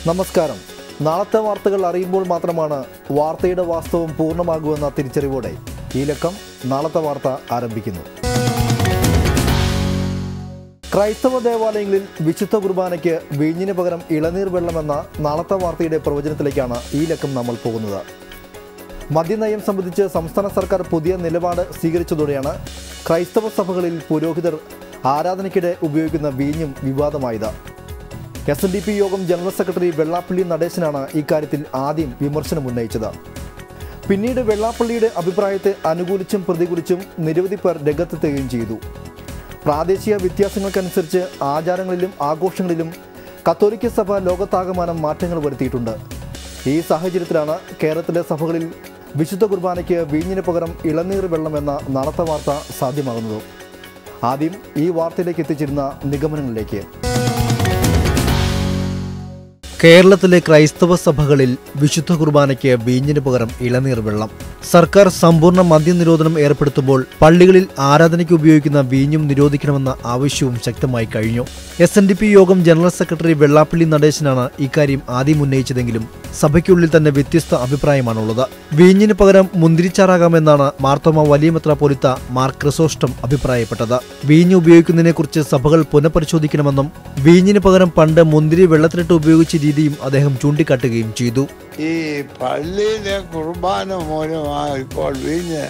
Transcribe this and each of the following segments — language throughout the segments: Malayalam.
നമസ്കാരം. നാളത്തെ വാർത്തകൾ അറിയുമ്പോൾ മാത്രമാണ് വാർത്തയുടെ വാസ്തവം പൂർണമാകുമെന്ന തിരിച്ചറിവോടെ ഈ ലക്കം നാളത്തെ വാർത്ത ആരംഭിക്കുന്നു. ക്രൈസ്തവ ദേവാലയങ്ങളിൽ വിശുദ്ധ കുർബാനയ്ക്ക് വീഞ്ഞിന് പകരം ഇളനീർ വെള്ളമെന്ന നാളത്തെ വാർത്തയുടെ പ്രവചനത്തിലേക്കാണ് ഈ ലക്കം നമ്മൾ പോകുന്നത്. മദ്യനയം സംബന്ധിച്ച് സംസ്ഥാന സർക്കാർ പുതിയ നിലപാട് സ്വീകരിച്ചതോടെയാണ് ക്രൈസ്തവ സഭകളിൽ പുരോഹിതർ ആരാധനയ്ക്കിടെ ഉപയോഗിക്കുന്ന വീഞ്ഞും വിവാദമായത്. എസ് എൻ ഡി പി യോഗം ജനറൽ സെക്രട്ടറി വെള്ളാപ്പള്ളി നടേശനാണ് ഇക്കാര്യത്തിൽ ആദ്യം വിമർശനം ഉന്നയിച്ചത്. പിന്നീട് വെള്ളാപ്പള്ളിയുടെ അഭിപ്രായത്തെ അനുകൂലിച്ചും പ്രതികൂലിച്ചും നിരവധി പേർ രംഗത്തെത്തുകയും ചെയ്തു. പ്രാദേശിക വ്യത്യാസങ്ങൾക്കനുസരിച്ച് ആചാരങ്ങളിലും ആഘോഷങ്ങളിലും കത്തോലിക്ക സഭ ലോകത്താകമാനം മാറ്റങ്ങൾ വരുത്തിയിട്ടുണ്ട്. ഈ സാഹചര്യത്തിലാണ് കേരളത്തിലെ സഭകളിൽ വിശുദ്ധ കുർബാനയ്ക്ക് വീഞ്ഞിന് പകരം ഇളനീർ വെള്ളം എന്ന നടത്ത വാർത്ത സാധ്യമാകുന്നത്. ആദ്യം ഈ വാർത്തയിലേക്ക് എത്തിച്ചിരുന്ന നിഗമനങ്ങളിലേക്ക്. കേരളത്തിലെ ക്രൈസ്തവ സഭകളിൽ വിശുദ്ധ കുർബാനയ്ക്ക് വീഞ്ഞിന് പകരം ഇളനീർ വെള്ളം. സർക്കാർ സമ്പൂർണ മദ്യനിരോധനം ഏർപ്പെടുത്തുമ്പോൾ പള്ളികളിൽ ആരാധനയ്ക്ക് ഉപയോഗിക്കുന്ന വീഞ്ഞും നിരോധിക്കണമെന്ന ആവശ്യവും ശക്തമായി കഴിഞ്ഞു. എസ് യോഗം ജനറൽ സെക്രട്ടറി വെള്ളാപ്പള്ളി നടേശനാണ് ഇക്കാര്യം ആദ്യം ഉന്നയിച്ചതെങ്കിലും സഭയ്ക്കുള്ളിൽ തന്നെ വ്യത്യസ്ത അഭിപ്രായമാണുള്ളത്. വീഞ്ഞിന് പകരം മുന്തിരിച്ചാറാകാമെന്നാണ് മാർത്തോമ വലിയമത്ര മെത്രാപ്പൊലിത്ത മാർ ക്രിസോഷ്ടം അഭിപ്രായപ്പെട്ടത്. വീഞ്ഞ് ഉപയോഗിക്കുന്നതിനെക്കുറിച്ച് സഭകൾ പുനഃപരിശോധിക്കണമെന്നും വീഞ്ഞിന് പകരം പണ്ട് മുന്തിരി വെള്ളത്തിലിട്ട് ഉപയോഗിച്ച രീതിയും അദ്ദേഹം ചൂണ്ടിക്കാട്ടുകയും ചെയ്തു. ഈ പള്ളിയിലെ കുർബാന മൂലമാണ് ഇപ്പോൾ വീഞ്ഞ്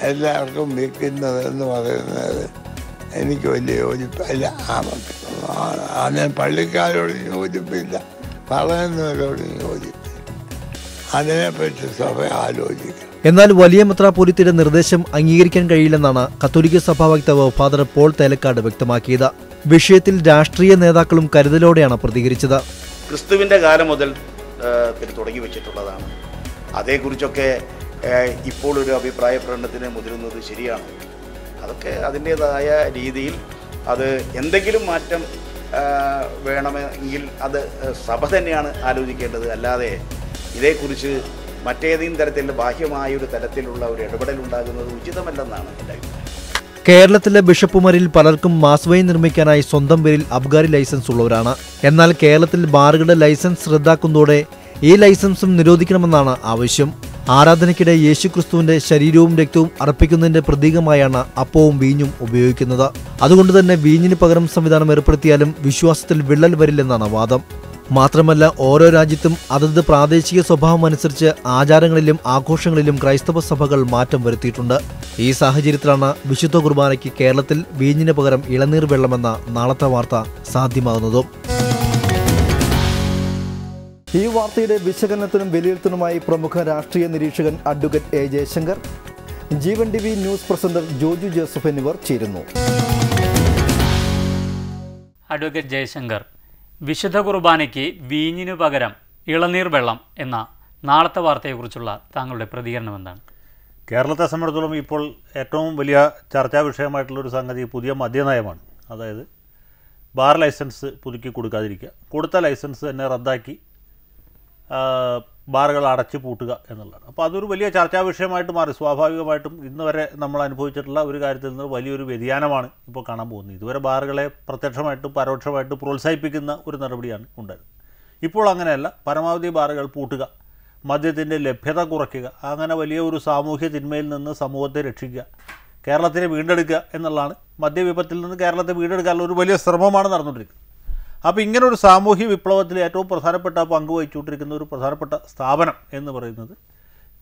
എല്ലാവർക്കും വിൽക്കുന്നത് എന്ന് പറയുന്നത് എനിക്ക് വലിയ യോജിപ്പില്ല. ഞാൻ പള്ളിക്കാരോട് യോജിപ്പില്ല. പറയുന്നവരോട് യോജിപ്പില്ല. അതിനെപ്പറ്റി സഭ ആലോചിക്കണം എന്നാൽ വലിയ മെത്രാപ്പൊലിത്തയുടെ നിർദ്ദേശം അംഗീകരിക്കാൻ കഴിയില്ലെന്നാണ് കത്തോലിക്ക സഭാ വക്താവ് ഫാദർ പോൾ തേലക്കാട് വ്യക്തമാക്കിയത്. വിഷയത്തിൽ രാഷ്ട്രീയ നേതാക്കളും കരുതലോടെയാണ് പ്രതികരിച്ചത്. ക്രിസ്തുവിന്റെ കാലം മുതൽ തുടങ്ങി വെച്ചിട്ടുള്ളതാണ്. അതേക്കുറിച്ചൊക്കെ ഇപ്പോൾ ഒരു അഭിപ്രായ പ്രകടനത്തിന് മുതിരുന്നത് ശരിയാണ്. അതൊക്കെ അതിന്റേതായ രീതിയിൽ അത് എന്തെങ്കിലും മാറ്റം വേണമെങ്കിൽ അത് സഭ തന്നെയാണ് ആലോചിക്കേണ്ടത്. അല്ലാതെ ഇതേക്കുറിച്ച് മറ്റേതെങ്കിലും തരത്തിൽ ബാഹ്യമായ ഒരു തരത്തിലുള്ള ഒരു ഇടപെടൽ ഉണ്ടാകുന്നത് ഉചിതമല്ലെന്നാണ് എന്റെ അഭിപ്രായം. കേരളത്തിലെ ബിഷപ്പുമാരിൽ പലർക്കും മാസ് വൈൻ നിർമ്മിക്കാനായി സ്വന്തം പേരിൽ അബ്ഗാരി ലൈസൻസ് ഉള്ളവരാണ്. എന്നാൽ കേരളത്തിൽ ബാറുകളുടെ ലൈസൻസ് റദ്ദാക്കുന്നതോടെ ഈ ലൈസൻസും നിരോധിക്കണമെന്നാണ് ആവശ്യം. ആരാധനയ്ക്കിടെ യേശുക്രിസ്തുവിന്റെ ശരീരവും രക്തവും അർപ്പിക്കുന്നതിന്റെ പ്രതീകമായാണ് അപ്പവും വീഞ്ഞും ഉപയോഗിക്കുന്നത്. അതുകൊണ്ട് തന്നെ വീഞ്ഞിന് പകരം സംവിധാനം ഏർപ്പെടുത്തിയാലും വിശ്വാസത്തിൽ വിള്ളൽ വരില്ലെന്നാണ് വാദം. മാത്രമല്ല ഓരോ രാജ്യത്തും അതത് പ്രാദേശിക സ്വഭാവം അനുസരിച്ച് ആചാരങ്ങളിലും ആഘോഷങ്ങളിലും ക്രൈസ്തവ സഭകൾ മാറ്റം വരുത്തിയിട്ടുണ്ട്. ഈ സാഹചര്യത്തിലാണ് വിശുദ്ധ കുർബാനയ്ക്ക് കേരളത്തിൽ വീഞ്ഞിന് പകരം ഇളനീർ വെള്ളമെന്ന നാളത്തെ വാർത്ത സാധ്യമാകുന്നതും. ഈ വാർത്തയുടെ വിശകലനത്തിനും വിലയിരുത്തലുമായി പ്രമുഖ രാഷ്ട്രീയ നിരീക്ഷകൻ advocate A Jayasankar Jeevan T V news presenter Joju Joseph എന്നിവർ ചേരുന്നു. അഡ്വക്കേറ്റ് ജയശങ്കർ വിശുദ്ധ കുർബാനയ്ക്ക് വീഞ്ഞിനു പകരം ഇളനീർ വെള്ളം എന്ന നാളത്തെ വാർത്തയെക്കുറിച്ചുള്ള താങ്കളുടെ പ്രതികരണം എന്താണ് കേരളത്തെ സംബന്ധിച്ചിടത്തോളം ഇപ്പോൾ ഏറ്റവും വലിയ ചർച്ചാ വിഷയമായിട്ടുള്ളൊരു സംഗതി പുതിയ മദ്യനയമാണ്. അതായത് ബാർ ലൈസൻസ് പുതുക്കി കൊടുക്കാതിരിക്കുക. കൊടുത്ത ലൈസൻസ് തന്നെ റദ്ദാക്കി ബാറുകൾ അടച്ചു പൂട്ടുക എന്നുള്ളതാണ്. അപ്പോൾ അതൊരു വലിയ ചർച്ചാ വിഷയമായിട്ട് മാറി. സ്വാഭാവികമായിട്ടും ഇന്ന് വരെ നമ്മൾ അനുഭവിച്ചിട്ടുള്ള ഒരു കാര്യത്തിൽ നിന്ന് വലിയൊരു വ്യതിയാനമാണ് ഇപ്പോൾ കാണാൻ പോകുന്നത്. ഇതുവരെ ബാറുകളെ പ്രത്യക്ഷമായിട്ടും പരോക്ഷമായിട്ടും പ്രോത്സാഹിപ്പിക്കുന്ന ഒരു നടപടിയാണ് ഉണ്ടായത്. ഇപ്പോൾ അങ്ങനെയല്ല. പരമാവധി ബാറുകൾ പൂട്ടുക മദ്യത്തിന്റെ ലഭ്യത കുറയ്ക്കുക അങ്ങനെ വലിയ ഒരു സാമൂഹ്യ തിന്മയിൽ നിന്ന് സമൂഹത്തെ രക്ഷിക്കുക കേരളത്തിനെ വീണ്ടെടുക്കുക എന്നുള്ളതാണ്. മദ്യവിപത്തിൽ നിന്ന് കേരളത്തെ വീണ്ടെടുക്കാനുള്ള ഒരു വലിയ ശ്രമമാണ് നടന്നുകൊണ്ടിരിക്കുന്നത്. അപ്പോൾ ഇങ്ങനെ ഒരു സാമൂഹ്യ വിപ്ലവത്തിൽ ഏറ്റവും പ്രധാനപ്പെട്ട പങ്ക് വഹിച്ചുകൊണ്ടിരിക്കുന്ന ഒരു പ്രധാനപ്പെട്ട സ്ഥാപനം എന്ന് പറയുന്നത്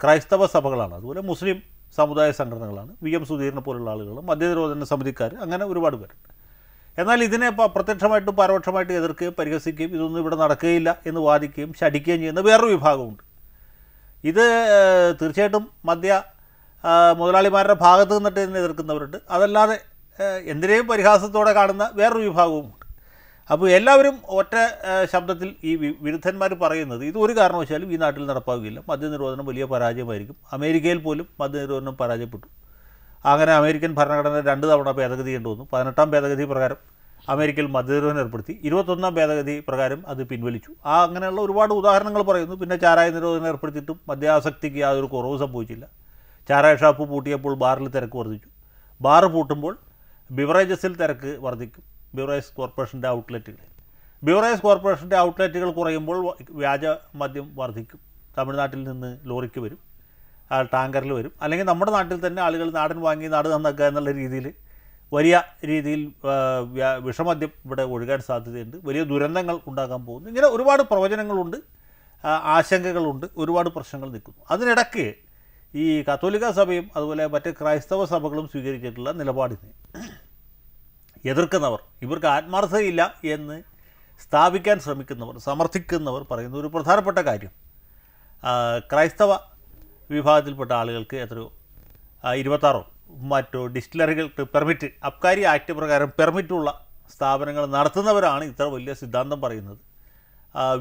ക്രൈസ്തവ സഭകളാണ്. അതുപോലെ മുസ്ലിം സമുദായ സംഘടനകളാണ്. വി എം സുധീറിനെ പോലുള്ള ആളുകൾ മദ്യനിരോധന സമിതിക്കാർ അങ്ങനെ ഒരുപാട് പേരുണ്ട്. എന്നാൽ ഇതിനെ പ- പ്രത്യക്ഷമായിട്ടും പരോക്ഷമായിട്ടും എതിർക്കുകയും പരിഹസിക്കുകയും ഇതൊന്നും ഇവിടെ നടക്കുകയില്ല എന്ന് വാദിക്കുകയും ശടിക്കുകയും ചെയ്യുന്ന വേറൊരു വിഭാഗമുണ്ട്. ഇത് തീർച്ചയായിട്ടും മദ്യ മുതലാളിമാരുടെ ഭാഗത്ത് നിന്നിട്ട് ഇതിനെ എതിർക്കുന്നവരുണ്ട്. അതല്ലാതെ എന്തിനേയും പരിഹാസത്തോടെ കാണുന്ന വേറൊരു വിഭാഗവുമുണ്ട്. അപ്പോൾ എല്ലാവരും ഒറ്റ ശബ്ദത്തിൽ ഈ വിരുദ്ധന്മാർ പറയുന്നത് ഇത് ഒരു കാരണവശാലും ഈ നാട്ടിൽ നടപ്പാവുകയില്ല മദ്യനിരോധനം വലിയ പരാജയമായിരിക്കും. അമേരിക്കയിൽ പോലും മദ്യനിരോധനം പരാജയപ്പെട്ടു. അങ്ങനെ അമേരിക്കൻ ഭരണഘടന രണ്ട് തവണ ഭേദഗതി കൊണ്ടുവന്നു വന്നു. പതിനെട്ടാം ഭേദഗതി പ്രകാരം അമേരിക്കയിൽ മദ്യനിരോധനം ഏർപ്പെടുത്തി. ഇരുപത്തൊന്നാം ഭേദഗതി പ്രകാരം അത് പിൻവലിച്ചു. ആ അങ്ങനെയുള്ള ഒരുപാട് ഉദാഹരണങ്ങൾ പറയുന്നു. പിന്നെ ചാരായ നിരോധനം ഏർപ്പെടുത്തിയിട്ടും മദ്യാസക്തിക്ക് യാതൊരു കുറവ് സംഭവിച്ചില്ല. ചാരായ ഷാപ്പ് പൂട്ടിയപ്പോൾ ബാറിൽ തിരക്ക് വർദ്ധിച്ചു. ബാർ പൂട്ടുമ്പോൾ ബിവറേജസിൽ തിരക്ക് വർദ്ധിക്കും. ബിവറേജ് കോർപ്പറേഷന്റെ ഔട്ട്ലെറ്റുകൾ ബ്യൂറോയിസ് കോർപ്പറേഷന്റെ ഔട്ട്ലെറ്റുകൾ കുറയുമ്പോൾ വ്യാജ മദ്യം വർദ്ധിക്കും തമിഴ്നാട്ടിൽ നിന്ന് ലോറിക്ക് വരും. ടാങ്കറിൽ വരും. അല്ലെങ്കിൽ നമ്മുടെ നാട്ടിൽ തന്നെ ആളുകൾ നാടൻ വാങ്ങി നാട് നന്നാക്കുക എന്നുള്ള രീതിയിൽ വലിയ രീതിയിൽ വിഷമദ്യം ഇവിടെ ഒഴുകാൻ സാധ്യതയുണ്ട്. വലിയ ദുരന്തങ്ങൾ ഉണ്ടാകാൻ പോകുന്നു. ഇങ്ങനെ ഒരുപാട് പ്രവചനങ്ങളുണ്ട്. ആശങ്കകളുണ്ട്. ഒരുപാട് പ്രശ്നങ്ങൾ നിൽക്കുന്നു. അതിനിടയ്ക്ക് ഈ കത്തോലിക്ക സഭയും അതുപോലെ മറ്റ് ക്രൈസ്തവ സഭകളും സ്വീകരിച്ചിട്ടുള്ള നിലപാടിനെ എതിർക്കുന്നവർ ഇവർക്ക് ആത്മാർത്ഥതയില്ല എന്ന് സ്ഥാപിക്കാൻ ശ്രമിക്കുന്നവർ സമർത്ഥിക്കുന്നവർ പറയുന്ന ഒരു പ്രധാനപ്പെട്ട കാര്യം. ക്രൈസ്തവ വിഭാഗത്തിൽപ്പെട്ട ആളുകൾക്ക് എത്രയോ ഇരുപത്താറോ മറ്റോ ഡിസ്റ്റിലറികൾക്ക് പെർമിറ്റ് അബ്കാരി ആക്ട് പ്രകാരം പെർമിറ്റുള്ള സ്ഥാപനങ്ങൾ നടത്തുന്നവരാണ് ഇത്ര വലിയ സിദ്ധാന്തം പറയുന്നത്.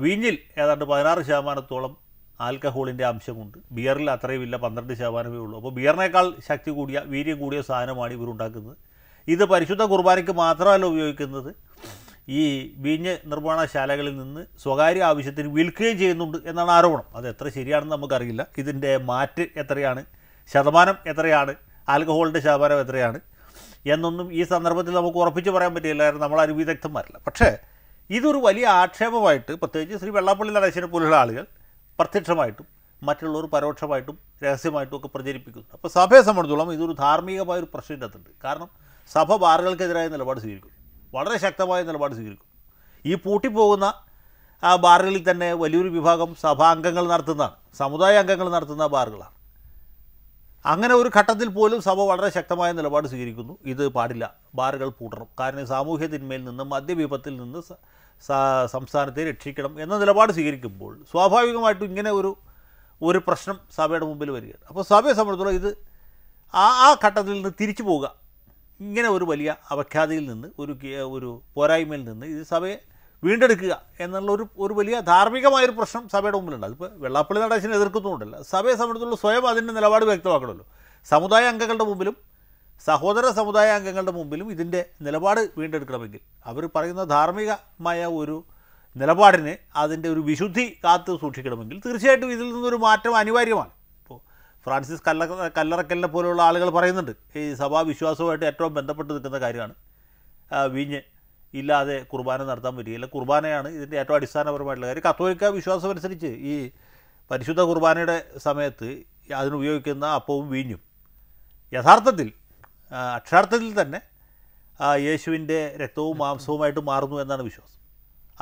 വീഞ്ഞിൽ ഏതാണ്ട് പതിനാറ് ശതമാനത്തോളം ആൽക്കഹോളിന്റെ അംശമുണ്ട്. ബിയറിൽ അത്രയും ഇല്ല പന്ത്രണ്ട് ശതമാനമേ ഉള്ളൂ. അപ്പോൾ ബിയറിനേക്കാൾ ശക്തി കൂടിയ വീര്യം കൂടിയ സാധനമാണ് ഇവർ ഉണ്ടാക്കുന്നത് ഇത് പരിശുദ്ധ കുർബാനയ്ക്ക് മാത്രമല്ല ഉപയോഗിക്കുന്നത്. ഈ വീഞ്ഞ് നിർമ്മാണശാലകളിൽ നിന്ന് സ്വകാര്യ ആവശ്യത്തിന് വിൽക്കുകയും ചെയ്യുന്നുണ്ട് എന്നാണ് ആരോപണം. അത് എത്ര ശരിയാണെന്ന് നമുക്കറിയില്ല. ഇതിന്റെ മാറ്റ് എത്രയാണ്? ശതമാനം എത്രയാണ്? ആൽക്കഹോളിന്റെ ശതമാനം എത്രയാണ്? എന്നൊന്നും ഈ സന്ദർഭത്തിൽ നമുക്ക് ഉറപ്പിച്ച് പറയാൻ പറ്റില്ല നമ്മൾ അനുവിദഗ്ധന്മാരല്ല വിദഗ്ധന്മാരല്ല. പക്ഷേ ഇതൊരു വലിയ ആക്ഷേപമായിട്ട് പ്രത്യേകിച്ച് ശ്രീ വെള്ളാപ്പള്ളി നടേശനെ പോലുള്ള ആളുകൾ പ്രത്യക്ഷമായിട്ടും മറ്റുള്ളവർ പരോക്ഷമായിട്ടും രഹസ്യമായിട്ടും ഒക്കെ പ്രചരിപ്പിക്കുന്നു. അപ്പോൾ സഭയെ സംബന്ധിച്ചോളം ഇതൊരു ധാർമ്മികമായ ഒരു പ്രശ്നം ഇതിനകത്തുണ്ട് കാരണം സഭ ബാറുകൾക്കെതിരായ നിലപാട് സ്വീകരിക്കും. വളരെ ശക്തമായ നിലപാട് സ്വീകരിക്കും. ഈ പൂട്ടിപ്പോകുന്ന ആ ബാറുകളിൽ തന്നെ വലിയൊരു വിഭാഗം സഭാ അംഗങ്ങൾ നടത്തുന്ന സമുദായ അംഗങ്ങൾ നടത്തുന്ന ബാറുകളാണ്. അങ്ങനെ ഒരു ഘട്ടത്തിൽ പോലും സഭ വളരെ ശക്തമായ നിലപാട് സ്വീകരിക്കുന്നു. ഇത് പാടില്ല. ബാറുകൾ പൂട്ടണം. കാരണം സാമൂഹ്യ തിന്മയിൽ നിന്ന് മദ്യവിപത്തിൽ നിന്ന് സംസ്ഥാനത്തെ രക്ഷിക്കണം എന്ന നിലപാട് സ്വീകരിക്കുമ്പോൾ സ്വാഭാവികമായിട്ടും ഇങ്ങനെ ഒരു ഒരു പ്രശ്നം സഭയുടെ മുമ്പിൽ വരികയാണ്. അപ്പോൾ സഭയെ സംബന്ധിച്ചിടത്തോളം ഇത് ആ ആ ഘട്ടത്തിൽ നിന്ന് തിരിച്ചു പോവുക. ഇങ്ങനെ ഒരു വലിയ അവഖ്യാതിയിൽ നിന്ന് ഒരു ഒരു പോരായ്മയിൽ നിന്ന് ഇത് സഭയെ വീണ്ടെടുക്കുക എന്നുള്ള ഒരു ഒരു വലിയ ധാർമ്മികമായൊരു പ്രശ്നം സഭയുടെ മുമ്പിലുണ്ട്. അതിപ്പോൾ വെള്ളാപ്പള്ളി നടേശനെ എതിർക്കുന്നുണ്ടല്ല. സഭയെ സംബന്ധിച്ചുള്ള സ്വയം അതിന്റെ നിലപാട് വ്യക്തമാക്കണമല്ലോ. സമുദായ അംഗങ്ങളുടെ മുമ്പിലും സഹോദര സമുദായ അംഗങ്ങളുടെ മുമ്പിലും ഇതിന്റെ നിലപാട് വീണ്ടെടുക്കണമെങ്കിൽ അവർ പറയുന്ന ധാർമ്മികമായ ഒരു നിലപാടിനെ അതിന്റെ ഒരു വിശുദ്ധി കാത്തു സൂക്ഷിക്കണമെങ്കിൽ തീർച്ചയായിട്ടും ഇതിൽ നിന്നൊരു മാറ്റം അനിവാര്യമാണ്. ഫ്രാൻസിസ് കല്ല കല്ലറക്കലിനെ പോലെയുള്ള ആളുകൾ പറയുന്നുണ്ട്. ഈ സഭാ വിശ്വാസവുമായിട്ട് ഏറ്റവും ബന്ധപ്പെട്ട് നിൽക്കുന്ന കാര്യമാണ്. വീഞ്ഞ് ഇല്ലാതെ കുർബാന നടത്താൻ പറ്റുകയില്ല കുർബാനയാണ് ഇതിന്റെ ഏറ്റവും അടിസ്ഥാനപരമായിട്ടുള്ള കാര്യം. കത്തോലിക്ക വിശ്വാസം അനുസരിച്ച് ഈ പരിശുദ്ധ കുർബാനയുടെ സമയത്ത് അതിനുപയോഗിക്കുന്ന അപ്പവും വീഞ്ഞും യഥാർത്ഥത്തിൽ അക്ഷരാർത്ഥത്തിൽ തന്നെ യേശുവിന്റെ രക്തവും മാംസവുമായിട്ട് മാറുന്നു എന്നാണ് വിശ്വാസം.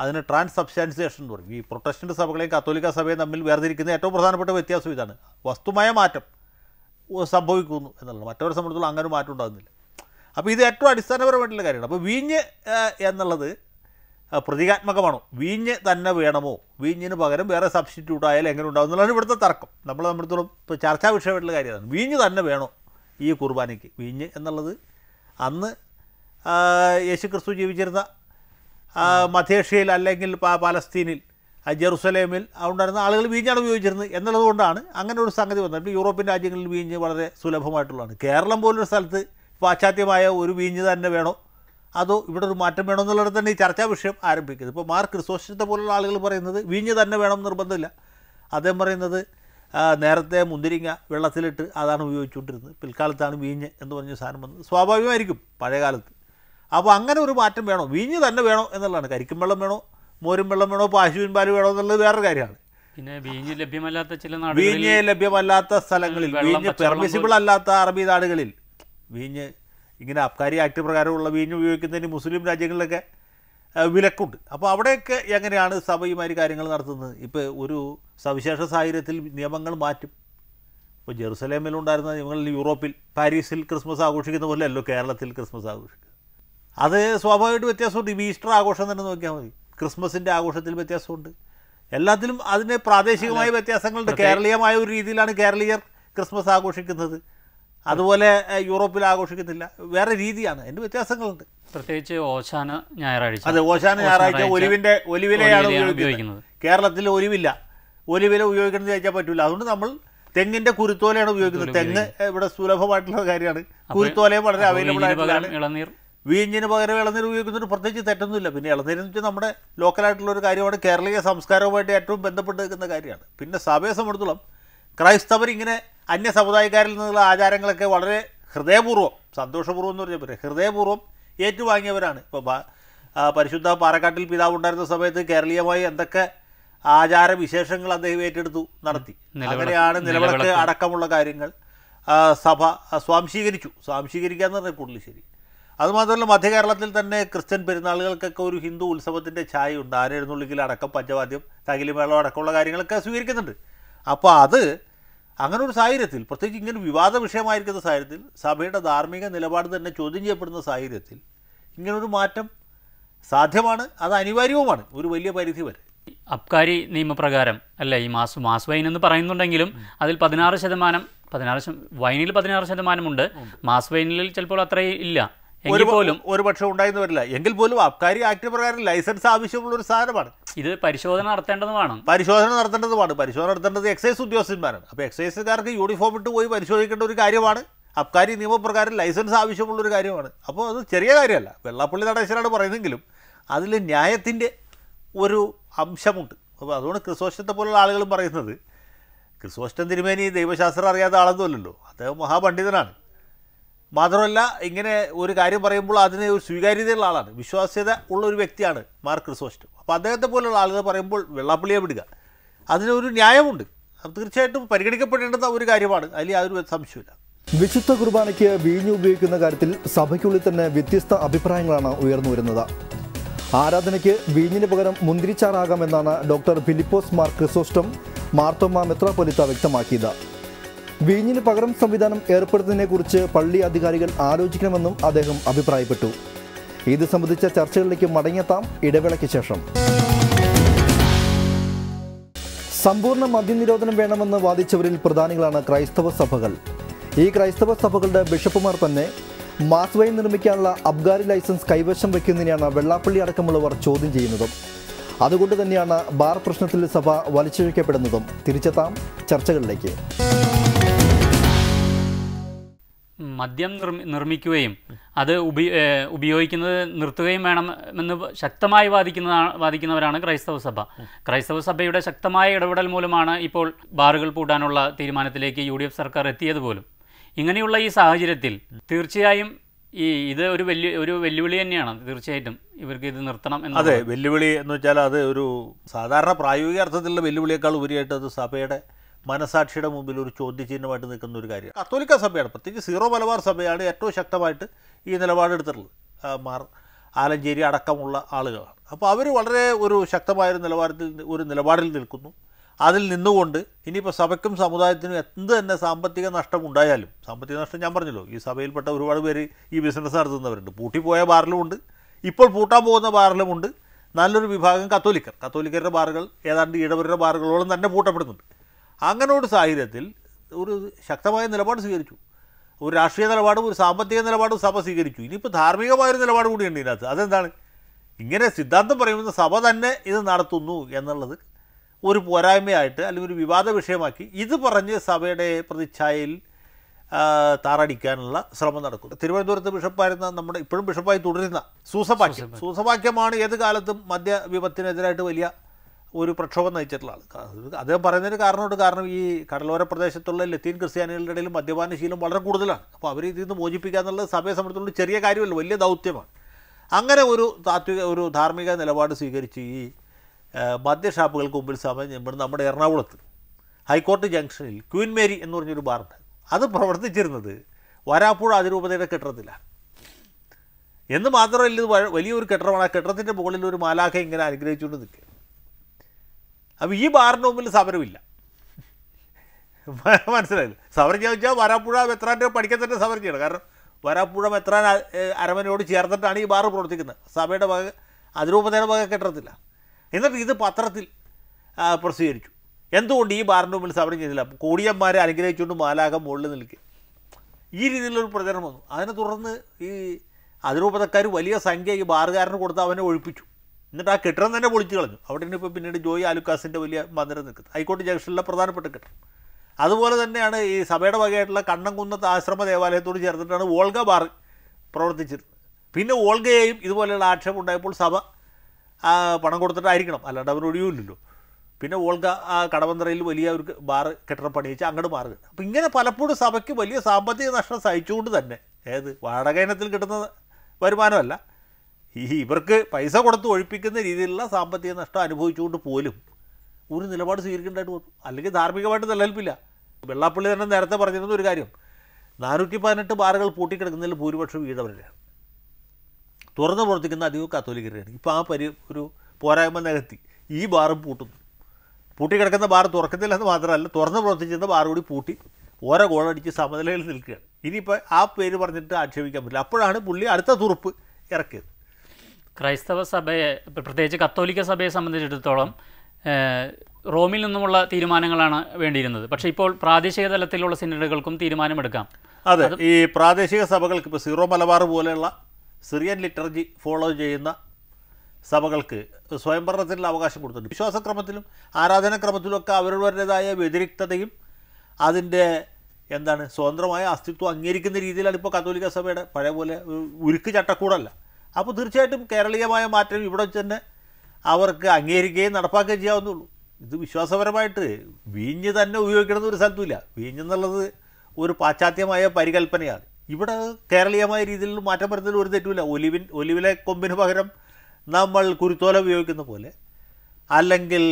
അതിന് ട്രാൻസ് സബ്സ്റ്റാൻസിയേഷൻ എന്ന് പറയും. ഈ പ്രൊട്ടസ്റ്റന്റ് സഭകളെയും കത്തോലിക്ക സഭയും തമ്മിൽ വേർതിരിക്കുന്ന ഏറ്റവും പ്രധാനപ്പെട്ട വ്യത്യാസം ഇതാണ്. വസ്തുമായ മാറ്റം സംഭവിക്കുന്നു എന്നുള്ളത്. മറ്റവരെ സംബന്ധിച്ചുള്ള അങ്ങനെ മാറ്റം ഉണ്ടാകുന്നില്ല. അപ്പോൾ ഇത് ഏറ്റവും അടിസ്ഥാനപരമായിട്ടുള്ള കാര്യമാണ്. അപ്പോൾ വീഞ്ഞ് എന്നുള്ളത് പ്രതീകാത്മകമാണോ? വീഞ്ഞ് തന്നെ വേണമോ? വീഞ്ഞിന് പകരം വേറെ സബ്സ്റ്റിറ്റ്യൂട്ട് ആയാലും എങ്ങനെ ഉണ്ടാവും എന്നുള്ളതാണ് ഇവിടുത്തെ തർക്കം. നമ്മൾ നമ്മളിടത്തോളം ഇപ്പോൾ ചർച്ചാ വിഷയമായിട്ടുള്ള കാര്യമാണ്. വീഞ്ഞ് തന്നെ വേണോ ഈ കുർബാനയ്ക്ക്? വീഞ്ഞ് എന്നുള്ളത് അന്ന് യേശു ക്രിസ്തു ജീവിച്ചിരുന്ന മധ്യേഷ്യയിൽ അല്ലെങ്കിൽ പലസ്തീനിൽ ജെറുസലേമിൽ ഉണ്ടായിരുന്ന ആളുകൾ വീഞ്ഞാണ് ഉപയോഗിച്ചിരുന്നത് എന്നുള്ളത് കൊണ്ടാണ് അങ്ങനെ ഒരു സംഗതി വന്നത്. യൂറോപ്യൻ രാജ്യങ്ങളിൽ വീഞ്ഞ് വളരെ സുലഭമായിട്ടുള്ളതാണ്. കേരളം പോലൊരു സ്ഥലത്ത് പാശ്ചാത്യമായ ഒരു വീഞ്ഞ് തന്നെ വേണോ? അതോ ഇവിടെ ഒരു മാറ്റം വേണോ എന്നുള്ളത് തന്നെ ഈ ചർച്ചാ വിഷയം ആരംഭിക്കുന്നത്. ഇപ്പോൾ മാർക്ക് ക്രിസോസ്റ്റത്തെ പോലുള്ള ആളുകൾ പറയുന്നത് വീഞ്ഞ് തന്നെ വേണം നിർബന്ധമില്ല. അദ്ദേഹം പറയുന്നത് നേരത്തെ മുന്തിരിങ്ങ വെള്ളത്തിലിട്ട് അതാണ് ഉപയോഗിച്ചുകൊണ്ടിരുന്നത്. പിൽക്കാലത്താണ് വീഞ്ഞ് എന്ന് പറഞ്ഞ സാധനം വന്നത്. സ്വാഭാവികമായിരിക്കും പഴയ കാലത്ത് അപ്പോൾ അങ്ങനെ ഒരു മാറ്റം വേണോ? വീഞ്ഞ് തന്നെ വേണോ എന്നുള്ളതാണ്. കരിക്കും വെള്ളം വേണോ? മോരും വെള്ളം വേണോ? പാശുവിൻ പാൽ വേണോ എന്നുള്ളത് വേറൊരു കാര്യമാണ്. പിന്നെ വീഞ്ഞ് ലഭ്യമല്ലാത്ത ചില വീഞ്ഞ് ലഭ്യമല്ലാത്ത സ്ഥലങ്ങളിൽ വീഞ്ഞ് പെർമിസിബിൾ അല്ലാത്ത അറബി നാടുകളിൽ വീഞ്ഞ് ഇങ്ങനെ അബ്കാരി ആക്ട് പ്രകാരമുള്ള വീഞ്ഞ് ഉപയോഗിക്കുന്നതിന് മുസ്ലിം രാജ്യങ്ങളിലൊക്കെ വിലക്കുണ്ട്. അപ്പോൾ അവിടെയൊക്കെ എങ്ങനെയാണ് സഭയുമാതിരി കാര്യങ്ങൾ നടത്തുന്നത്? ഇപ്പോൾ ഒരു സവിശേഷ സാഹചര്യത്തിൽ നിയമങ്ങൾ മാറ്റും. ഇപ്പോൾ ജെറുസലേമിലുണ്ടായിരുന്ന നിയമങ്ങളിൽ യൂറോപ്പിൽ പാരീസിൽ ക്രിസ്മസ് ആഘോഷിക്കുന്ന പോലെയല്ലോ കേരളത്തിൽ ക്രിസ്മസ് ആഘോഷിക്കുക അത് സ്വാഭാവികമായിട്ട് വ്യത്യാസമുണ്ട്. ഇപ്പോൾ ഈസ്റ്റർ ആഘോഷം തന്നെ നോക്കിയാൽ മതി. ക്രിസ്മസിന്റെ ആഘോഷത്തിൽ വ്യത്യാസമുണ്ട്. എല്ലാത്തിലും അതിന് പ്രാദേശികമായ വ്യത്യാസങ്ങളുണ്ട്. കേരളീയമായ ഒരു രീതിയിലാണ് കേരളീയർ ക്രിസ്മസ് ആഘോഷിക്കുന്നത്. അതുപോലെ യൂറോപ്പിൽ ആഘോഷിക്കുന്നില്ല. വേറെ രീതിയാണ്. അതിന്റെ വ്യത്യാസങ്ങളുണ്ട്. പ്രത്യേകിച്ച് ഓശാന ഞായറാഴ്ച. അതെ ഓശാന ഞായറാഴ്ച ഒലിവിന്റെ ഒലിവിലയാണ് ഉപയോഗിക്കുന്നത്. കേരളത്തിൽ ഒലിവില്ല. ഒലിവില ഉപയോഗിക്കണമെന്ന് ചോദിച്ചാൽ പറ്റില്ല അതുകൊണ്ട് നമ്മൾ തെങ്ങിന്റെ കുരുത്തോലയാണ് ഉപയോഗിക്കുന്നത്. തെങ്ങ് ഇവിടെ സുലഭമായിട്ടുള്ള കാര്യമാണ്. കുരുത്തോലയും വളരെ അവൈലബിൾ ആയിട്ടുള്ളതാണ്. ഇളനീർ വീഞ്ഞിന് പകരം ഇളനീർ ഉപയോഗിക്കുന്നതിന് പ്രത്യേകിച്ച് തെറ്റൊന്നുമില്ല. പിന്നെ ഇളനീരെന്ന് വെച്ചാൽ നമ്മുടെ ലോക്കലായിട്ടുള്ള ഒരു കാര്യമാണ് കേരളീയ സംസ്കാരവുമായിട്ട് ഏറ്റവും ബന്ധപ്പെട്ട് നിൽക്കുന്ന കാര്യമാണ്. പിന്നെ സഭയെ സംബന്ധിച്ചിടത്തോളം ക്രൈസ്തവർ ഇങ്ങനെ അന്യ സമുദായക്കാരിൽ നിന്നുള്ള ആചാരങ്ങളൊക്കെ വളരെ ഹൃദയപൂർവം സന്തോഷപൂർവം എന്ന് പറഞ്ഞാൽ ഹൃദയപൂർവം ഏറ്റുവാങ്ങിയവരാണ്. ഇപ്പോൾ പരിശുദ്ധ പാറക്കാട്ടിൽ പിതാവ് ഉണ്ടായിരുന്ന സമയത്ത് കേരളീയമായി എന്തൊക്കെ ആചാര വിശേഷങ്ങൾ അദ്ദേഹം ഏറ്റെടുത്തു നടത്തി. അങ്ങനെയാണ് നിലവിളക്ക് നിലവിളക്ക്. അടക്കമുള്ള കാര്യങ്ങൾ സഭ സ്വാംശീകരിച്ചു. സ്വാംശീകരിക്കുക എന്ന് പറഞ്ഞാൽ കൂടുതൽ ശരി. അതുമാത്രമല്ല മധ്യ കേരളത്തിൽ തന്നെ ക്രിസ്ത്യൻ പെരുന്നാളുകൾക്കൊക്കെ ഒരു ഹിന്ദു ഉത്സവത്തിന്റെ ഛായയുണ്ട്. ആന എഴുന്നള്ളിക്കൽ അടക്കം പഞ്ചവാദ്യം തകിലിമേളം അടക്കമുള്ള കാര്യങ്ങളൊക്കെ സ്വീകരിക്കുന്നുണ്ട്. അപ്പോൾ അത് അങ്ങനെ ഒരു സാഹചര്യത്തിൽ പ്രത്യേകിച്ച് ഇങ്ങനെ വിവാദ വിഷയമായിരിക്കുന്ന സാഹചര്യത്തിൽ സഭയുടെ ധാർമ്മിക നിലപാട് തന്നെ ചോദ്യം ചെയ്യപ്പെടുന്ന സാഹചര്യത്തിൽ ഇങ്ങനൊരു മാറ്റം സാധ്യമാണ് അത് അനിവാര്യവുമാണ് ഒരു വലിയ പരിധി വരെ. അബ്കാരി നിയമപ്രകാരം അല്ല ഈ മാസ് മാസ് വൈൻ എന്ന് പറയുന്നുണ്ടെങ്കിലും അതിൽ പതിനാറ് ശതമാനം പതിനാറ് വൈനിൽ പതിനാറ് ശതമാനമുണ്ട്. മാസ് വൈനിൽ ചിലപ്പോൾ അത്രയും ഇല്ല. എങ്കിൽ ഒരു പോലും ഒരു പക്ഷേ ഉണ്ടായിരുന്നു വരില്ല. എങ്കിൽ പോലും അബ്കാരി ആക്ട് പ്രകാരം ലൈസൻസ് ആവശ്യമുള്ള ഒരു സാധനമാണ്. ഇത് പരിശോധന നടത്തേണ്ടതുമാണ്. പരിശോധന നടത്തേണ്ടതുമാണ്. പരിശോധന നടത്തേണ്ടത് എക്സൈസ് ഉദ്യോഗസ്ഥന്മാരാണ്. അപ്പോൾ എക്സൈസുകാർക്ക് യൂണിഫോം ഇട്ട് പോയി പരിശോധിക്കേണ്ട ഒരു കാര്യമാണ്. അബ്കാരി നിയമപ്രകാരം ലൈസൻസ് ആവശ്യമുള്ള ഒരു കാര്യമാണ്. അപ്പോൾ അത് ചെറിയ കാര്യമല്ല. വെള്ളാപ്പള്ളി നടേശനാണ് പറയുന്നെങ്കിലും അതിൽ ന്യായത്തിന്റെ ഒരു അംശമുണ്ട്. അപ്പോൾ അതുകൊണ്ട് ക്രിസോസ്റ്റത്തെ പോലുള്ള ആളുകളും പറയുന്നത് ക്രിസോസ്റ്റൻ തിരുമേനി ദൈവശാസ്ത്രം അറിയാത്ത ആളൊന്നുമല്ലല്ലോ. അദ്ദേഹം മഹാപണ്ഡിതനാണ്. മാത്രമല്ല ഇങ്ങനെ ഒരു കാര്യം പറയുമ്പോൾ അതിന് ഒരു സ്വീകാര്യതയുള്ള ആളാണ്. വിശ്വാസ്യത ഉള്ള ഒരു വ്യക്തിയാണ് മാർ ക്രിസോസ്റ്റ് അപ്പോൾ അദ്ദേഹത്തെ പോലുള്ള ആളുകൾ പറയുമ്പോൾ വെള്ളാപ്പള്ളിയെ വിടുക. അതിനൊരു ന്യായമുണ്ട്. അത് തീർച്ചയായിട്ടും പരിഗണിക്കപ്പെടേണ്ടുന്ന ഒരു കാര്യമാണ്. അതിൽ യാതൊരു സംശയമില്ല വിശുദ്ധ കുർബാനയ്ക്ക് വീഞ്ഞു ഉപയോഗിക്കുന്ന കാര്യത്തിൽ സഭയ്ക്കുള്ളിൽ തന്നെ വ്യത്യസ്ത അഭിപ്രായങ്ങളാണ് ഉയർന്നു വരുന്നത്. ആരാധനയ്ക്ക് വീഞ്ഞിന് പകരം മുന്തിരിച്ചാറാകാമെന്നാണ് ഡോക്ടർ ഫിലിപ്പോസ് മാർ ക്രിസോസ്റ്റം മാർത്തോമ മെത്രാപൊലിത്ത വ്യക്തമാക്കിയത്. വീഞ്ഞിന് പകരം സംവിധാനം ഏർപ്പെടുത്തുന്നതിനെക്കുറിച്ച് പള്ളി അധികാരികൾ ആലോചിക്കണമെന്നും അദ്ദേഹം അഭിപ്രായപ്പെട്ടു. ഇത് സംബന്ധിച്ച ചർച്ചകളിലേക്ക് മടങ്ങിയെത്താം ഇടവേളയ്ക്ക് ശേഷം. സമ്പൂർണ മദ്യനിരോധനം വേണമെന്ന് വാദിച്ചവരിൽ പ്രധാനികളാണ് ക്രൈസ്തവ സഭകൾ. ഈ ക്രൈസ്തവ സഭകളുടെ ബിഷപ്പുമാർ തന്നെ മാസ് വൈൻ നിർമ്മിക്കാനുള്ള അബ്ഗാരി ലൈസൻസ് കൈവശം വയ്ക്കുന്നതിനെയാണ് വെള്ളാപ്പള്ളി അടക്കമുള്ളവർ ചോദ്യം ചെയ്യുന്നതും. അതുകൊണ്ട് തന്നെയാണ് ബാർ പ്രശ്നത്തിൽ സഭ വലിച്ചിഴക്കപ്പെടുന്നതും. തിരിച്ചെത്താം ചർച്ചകളിലേക്ക്. മദ്യം നിർമ്മി- നിർമ്മിക്കുകയും അത് ഉപി ഉപയോഗിക്കുന്നത് നിർത്തുകയും വേണമെന്ന് ശക്തമായി വാദിക്കുന്ന വാദിക്കുന്നവരാണ് ക്രൈസ്തവ സഭ. ക്രൈസ്തവ സഭയുടെ ശക്തമായ ഇടപെടൽ മൂലമാണ് ഇപ്പോൾ ബാറുകൾ പൂട്ടാനുള്ള തീരുമാനത്തിലേക്ക് യു സർക്കാർ എത്തിയത് ഇങ്ങനെയുള്ള ഈ സാഹചര്യത്തിൽ തീർച്ചയായും ഈ ഇത് ഒരു വെല്ലു ഒരു വെല്ലുവിളി തന്നെയാണ്. തീർച്ചയായിട്ടും ഇവർക്ക് ഇത് നിർത്തണം എന്ന് അതെ വെല്ലുവിളി എന്ന് വെച്ചാൽ അത് ഒരു സാധാരണ പ്രായോഗിക അർത്ഥത്തിലുള്ള വെല്ലുവിളിയേക്കാൾ ഉപരിയായിട്ട് അത് സഭയുടെ മനസാക്ഷിയുടെ മുമ്പിൽ ഒരു ചോദ്യചിഹ്നമായിട്ട് നിൽക്കുന്ന ഒരു കാര്യമാണ്. കത്തോലിക്ക സഭയാണ് പ്രത്യേകിച്ച് സീറോ മലബാർ സഭയാണ് ഏറ്റവും ശക്തമായിട്ട് ഈ നിലപാടെടുത്തിട്ടുള്ളത് മാർ ആലഞ്ചേരി അടക്കമുള്ള ആളുകളാണ്. അപ്പോൾ അവർ വളരെ ഒരു ശക്തമായ ഒരു നിലവാരത്തിൽ ഒരു നിലപാടിൽ നിൽക്കുന്നു. അതിൽ നിന്നുകൊണ്ട് ഇനിയിപ്പോൾ സഭയ്ക്കും സമുദായത്തിനും എന്ത് തന്നെ സാമ്പത്തിക നഷ്ടം ഉണ്ടായാലും സാമ്പത്തിക നഷ്ടം ഞാൻ പറഞ്ഞല്ലോ ഈ സഭയിൽപ്പെട്ട ഒരുപാട് പേര് ഈ ബിസിനസ് നടത്തുന്നവരുണ്ട്. പൂട്ടിപ്പോയ ബാറിലുമുണ്ട് ഇപ്പോൾ പൂട്ടാൻ പോകുന്ന ബാറിലുമുണ്ട് നല്ലൊരു വിഭാഗം കത്തോലിക്കർ. കത്തോലിക്കരുടെ ബാറുകൾ ഏതാണ്ട് ഇടവരുടെ ബാറുകളോളം തന്നെ പൂട്ടപ്പെടുന്നുണ്ട്. അങ്ങനെ ഒരു സാഹചര്യത്തിൽ ഒരു ശക്തമായ നിലപാട് സ്വീകരിച്ചു. ഒരു രാഷ്ട്രീയ നിലപാടും ഒരു സാമ്പത്തിക നിലപാടും സഭ സ്വീകരിച്ചു. ഇനിയിപ്പോൾ ധാർമ്മികമായൊരു നിലപാട് കൂടിയുണ്ട് ഇതിനകത്ത്. അതെന്താണ്? ഇങ്ങനെ സിദ്ധാന്തം പറയുന്ന സഭ തന്നെ ഇത് നടത്തുന്നു എന്നുള്ളത് ഒരു പോരായ്മയായിട്ട് അല്ലെങ്കിൽ ഒരു വിവാദ വിഷയമാക്കി ഇത് പറഞ്ഞ് സഭയുടെ പ്രതിച്ഛായയിൽ താറടിക്കാനുള്ള ശ്രമം നടക്കുന്നു. തിരുവനന്തപുരത്ത് ബിഷപ്പായിരുന്ന നമ്മുടെ ഇപ്പോഴും ബിഷപ്പായി തുടരുന്ന സൂസവാക്യം സൂസപാക്യമാണ് ഏത് കാലത്തും മദ്യ വിപത്തിനെതിരായിട്ട് വലിയ ഒരു പ്രക്ഷോഭം നയിച്ചിട്ടുള്ള ആൾ അദ്ദേഹം പറയുന്നതിന് കാരണമുണ്ട്. കാരണം ഈ കടലോര പ്രദേശത്തുള്ള ലത്തീൻ ക്രിസ്ത്യാനികളുടെ ഇടയിൽ മദ്യപാന ശീലം വളരെ കൂടുതലാണ്. അപ്പോൾ അവർ ഇതിൽ നിന്ന് മോചിപ്പിക്കുക എന്നുള്ളത് സഭയെ സംബന്ധിച്ചുള്ള ചെറിയ കാര്യമല്ല വലിയ ദൗത്യമാണ്. അങ്ങനെ ഒരു താത്വിക ഒരു ധാർമ്മിക നിലപാട് സ്വീകരിച്ച് ഈ മദ്യ മദ്യഷാപ്പുകൾക്ക് മുമ്പിൽ സമയം ഇവിടെ നമ്മുടെ എറണാകുളത്ത് ഹൈക്കോർട്ട് ജംഗ്ഷനിൽ ക്വീൻ മേരി എന്ന് പറഞ്ഞൊരു ബാറുണ്ട്. അത് പ്രവർത്തിച്ചിരുന്നത് വരാപ്പുഴ അതിരൂപതയുടെ കെട്ടിടത്തിലാണ് എന്ന് മാത്രമല്ല ഇത് വലിയൊരു കെട്ടിടമാണ്. ആ കെട്ടിടത്തിന്റെ മുകളിൽ ഒരു മാലാഖ ഇങ്ങനെ അനുഗ്രഹിച്ചുകൊണ്ട് നിൽക്കുക. അപ്പോൾ ഈ ബാറിന് മുമ്പിൽ സമരമില്ല. മനസ്സിലായില്ല? സമരം ചെയ്യാൻ വെച്ചാൽ വരാപ്പുഴ മെത്രാന്റെ പഠിക്കാൻ തന്നെ സമരം ചെയ്യണം. കാരണം വരാപ്പുഴ മെത്രാൻ അരമനയോട് ചേർന്നിട്ടാണ് ഈ ബാറ് പ്രവർത്തിക്കുന്നത്. സഭയുടെ വക അതിരൂപതയുടെ വക കെട്ടിടത്തില്ല. എന്നിട്ട് ഇത് പത്രത്തിൽ പ്രസിദ്ധീകരിച്ചു. എന്തുകൊണ്ട് ഈ ബാറിന്റെ മുമ്പിൽ സമരം ചെയ്തില്ല? കോടിയന്മാരെ അനുഗ്രഹിച്ചുകൊണ്ട് മാലാക മുകളിൽ നിൽക്കുക ഈ രീതിയിലൊരു പ്രചരണം വന്നു. അതിനെ തുടർന്ന് ഈ അതിരൂപതക്കാർ വലിയ സംഖ്യ ഈ ബാറുകാരന് കൊടുത്ത് അവനെ ഒഴിപ്പിച്ചു. എന്നിട്ട് ആ കെട്ടിടം തന്നെ പൊളിച്ചു കളഞ്ഞു. അവിടെ ഇപ്പോൾ പിന്നീട് ജോയി ആലുക്കാസിന്റെ വലിയ മന്ദിരം നിൽക്കുന്നത്. ഹൈക്കോട്ട് ജംഗ്ഷനിലെ പ്രധാനപ്പെട്ട കെട്ടിടം. അതുപോലെ തന്നെയാണ് ഈ സഭയുടെ വകയായിട്ടുള്ള കണ്ണംകുന്നത്ത് ആശ്രമ ദേവാലയത്തോട് ചേർത്തിട്ടാണ് വോൾഗ ബാർ പ്രവർത്തിച്ചിരുന്നത്. പിന്നെ വോൾഗയെയും ഇതുപോലെയുള്ള ആക്ഷേപം ഉണ്ടായപ്പോൾ സഭ പണം കൊടുത്തിട്ടായിരിക്കണം. അല്ലാണ്ട് അവർ ഒഴിവില്ലല്ലോ പിന്നെ വോൾഗ ആ കടവന്തറയിൽ വലിയ ഒരു ബാർ കെട്ടിടം പണിയിച്ച് അങ്ങോട്ട് മാറുക. അപ്പം ഇങ്ങനെ പലപ്പോഴും സഭയ്ക്ക് വലിയ സാമ്പത്തിക നഷ്ടം സഹിച്ചുകൊണ്ട് തന്നെ ഏത് വാടക ഇനത്തിൽ കിട്ടുന്ന വരുമാനമല്ല ഈ ഇവർക്ക് പൈസ കൊടുത്ത് ഒഴിപ്പിക്കുന്ന രീതിയിലുള്ള സാമ്പത്തിക നഷ്ടം അനുഭവിച്ചുകൊണ്ട് പോലും ഒരു നിലപാട് സ്വീകരിക്കേണ്ടതായിട്ട് വന്നു. അല്ലെങ്കിൽ ധാർമ്മികമായിട്ട് നിലനിൽപ്പില്ല. വെള്ളാപ്പള്ളി തന്നെ നേരത്തെ പറഞ്ഞിരുന്ന ഒരു കാര്യം. നാനൂറ്റി പതിനെട്ട് ബാറുകൾ പൂട്ടിക്കിടക്കുന്നതിൽ ഭൂരിപക്ഷം ഈഴവരുടെയാണ്. തുറന്നു പ്രവർത്തിക്കുന്ന അധികവും കത്തോലിക്കരുടെയാണ്. ഇപ്പോൾ ആ പരി ഒരു പോരായ്മ നികത്തി ഈ ബാറും പൂട്ടുന്നു. പൂട്ടിക്കിടക്കുന്ന ബാർ തുറക്കുന്നില്ല എന്ന് മാത്രമല്ല തുറന്നു പ്രവർത്തിച്ചിരുന്ന ബാർ കൂടി പൂട്ടി ഓരോ ഗോളടിച്ച് സമനിലയിൽ നിൽക്കുകയാണ്. ഇനിയിപ്പോൾ ആ പേര് പറഞ്ഞിട്ട് ആക്ഷേപിക്കാൻ പറ്റില്ല. അപ്പോഴാണ് പുള്ളി അടുത്ത തുറുപ്പ് ഇറക്കിയത്. ക്രൈസ്തവ സഭയെ പ്ര- പ്രത്യേകിച്ച് കത്തോലിക്ക സഭയെ സംബന്ധിച്ചിടത്തോളം റോമിൽ നിന്നുമുള്ള തീരുമാനങ്ങളാണ് വേണ്ടിയിരുന്നത്. പക്ഷേ ഇപ്പോൾ പ്രാദേശിക തലത്തിലുള്ള സിനഡുകൾക്കും തീരുമാനമെടുക്കാം. അതെ ഈ പ്രാദേശിക സഭകൾക്ക് ഇപ്പോൾ സീറോ മലബാർ പോലെയുള്ള സിറിയൻ ലിറ്റർജി ഫോളോ ചെയ്യുന്ന സഭകൾക്ക് സ്വയംഭരണത്തിനുള്ള അവകാശം കൊടുത്തിട്ടുണ്ട്. വിശ്വാസക്രമത്തിലും ആരാധനാക്രമത്തിലും ഒക്കെ അവരവരുടേതായ വ്യതിരിക്തതയും അതിന്റെ എന്താണ് സ്വതന്ത്രമായ അസ്തിത്വം അംഗീകരിക്കുന്ന രീതിയിലാണ് ഇപ്പോൾ കത്തോലിക്ക സഭയുടെ പഴയ പോലെ ഉരുക്ക് ചട്ടക്കൂടല്ല. അപ്പോൾ തീർച്ചയായിട്ടും കേരളീയമായ മാറ്റം ഇവിടെ തന്നെ അവർക്ക് അംഗീകരിക്കുകയും നടപ്പാക്കുകയും ചെയ്യാവുന്നുള്ളൂ ഇത് വിശ്വാസപരമായിട്ട് വീഞ്ഞ് തന്നെ ഉപയോഗിക്കണമെന്ന് ഒരു സ്ഥലത്തുമില്ല. വീഞ്ഞ് എന്നുള്ളത് ഒരു പാശ്ചാത്യമായ പരികല്പനയാണ് ഇവിടെ കേരളീയമായ രീതിയിൽ മാറ്റം വരുന്നതിൽ ഒരു തെറ്റുമില്ല. ഒലിവിൻ ഒലിവിലെ കൊമ്പിന് പകരം നമ്മൾ കുരുത്തോല ഉപയോഗിക്കുന്ന പോലെ അല്ലെങ്കിൽ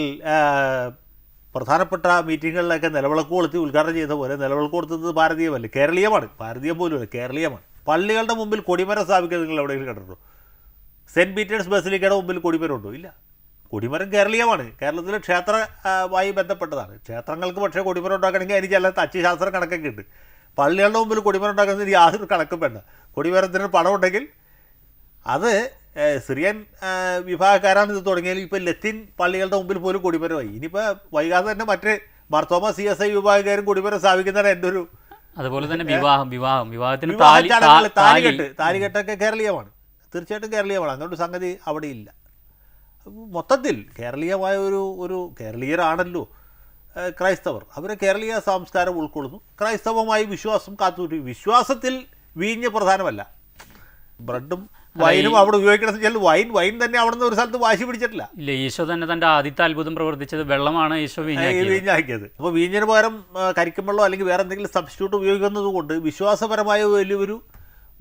പ്രധാനപ്പെട്ട മീറ്റിങ്ങുകളിലൊക്കെ നിലവിളക്ക് കൊളുത്തി ഉദ്ഘാടനം ചെയ്ത പോലെ നിലവിളക്ക് കൊടുത്തത് ഭാരതീയമല്ല. കേരളീയമാണ്. ഭാരതീയം പോലുമല്ല. കേരളീയമാണ്. പള്ളികളുടെ മുമ്പിൽ കൊടിമരം സ്ഥാപിക്കുന്നത് നിങ്ങൾ എവിടെയെങ്കിലും കണ്ടിട്ടുണ്ടോ? സെന്റ് പീറ്റേഴ്സ് ബസിലിക്കയുടെ മുമ്പിൽ കൊടിമരമുണ്ടോ? ഇല്ല. കൊടിമരം കേരളീയമാണ്. കേരളത്തിലെ ക്ഷേത്രമായി ബന്ധപ്പെട്ടതാണ്. ക്ഷേത്രങ്ങൾക്ക് പക്ഷേ കൊടിമരം ഉണ്ടാക്കണമെങ്കിൽ അതിന് ചില തച്ചുശാസ്ത്ര കണക്കൊക്കെ ഉണ്ട്. പള്ളികളുടെ മുമ്പിൽ കൊടിമരം ഉണ്ടാക്കുന്നതിന് യാതൊരു കണക്കും വേണ്ട. കൊടിമരത്തിന് പണം ഉണ്ടെങ്കിൽ അത് സിറിയൻ വിഭാഗക്കാരാണ് ഇത് തുടങ്ങിയാൽ ഇപ്പോൾ ലത്തീൻ പള്ളികളുടെ മുമ്പിൽ പോലും കൊടിമരമായി. ഇനിയിപ്പോൾ വൈകാതെ തന്നെ മറ്റ് മർത്തോമ സി എസ് ഐ വിഭാഗക്കാരും കൊടിമരം സ്ഥാപിക്കുന്നതാണ് എന്റെ ഒരു അതുപോലെ തന്നെ വിവാഹം വിവാഹം. വിവാഹത്തിന് താലികെട്ട് താലികെട്ടൊക്കെ കേരളീയമാണ്. തീർച്ചയായിട്ടും കേരളീയമാണ്. അതുകൊണ്ട് സംഗതി അവിടെ ഇല്ല മൊത്തത്തിൽ കേരളീയമായ ഒരു ഒരു കേരളീയരാണല്ലോ ക്രൈസ്തവർ. അവരെ കേരളീയ സംസ്കാരം ഉൾക്കൊള്ളുന്നു. ക്രൈസ്തവമായി വിശ്വാസം കാത്തുകൂട്ടി വിശ്വാസത്തിൽ വീഞ്ഞ് പ്രധാനമല്ല. ബ്രെഡും വൈനും അവിടെ ഉപയോഗിക്കണമെന്ന് വെച്ചാൽ വൈൻ വൈൻ തന്നെ അവിടെ നിന്ന് ഒരു സ്ഥലത്ത് വാശി പിടിച്ചിട്ടില്ല. ഇല്ല ഈശോ തന്നെ തന്റെ ആദ്യത്തെ അത്ഭുതം പ്രവർത്തിച്ചത് വെള്ളമാണ് ഈശോ വീഞ്ഞാക്കിയത്. വീഞ്ഞാക്കിയത്. അപ്പോൾ വീഞ്ഞിന് പകരം കരിക്കും വെള്ളം അല്ലെങ്കിൽ വേറെ എന്തെങ്കിലും സബ്സ്റ്റിറ്റ്യൂട്ട് ഉപയോഗിക്കുന്നത് കൊണ്ട് വിശ്വാസപരമായ വലിയൊരു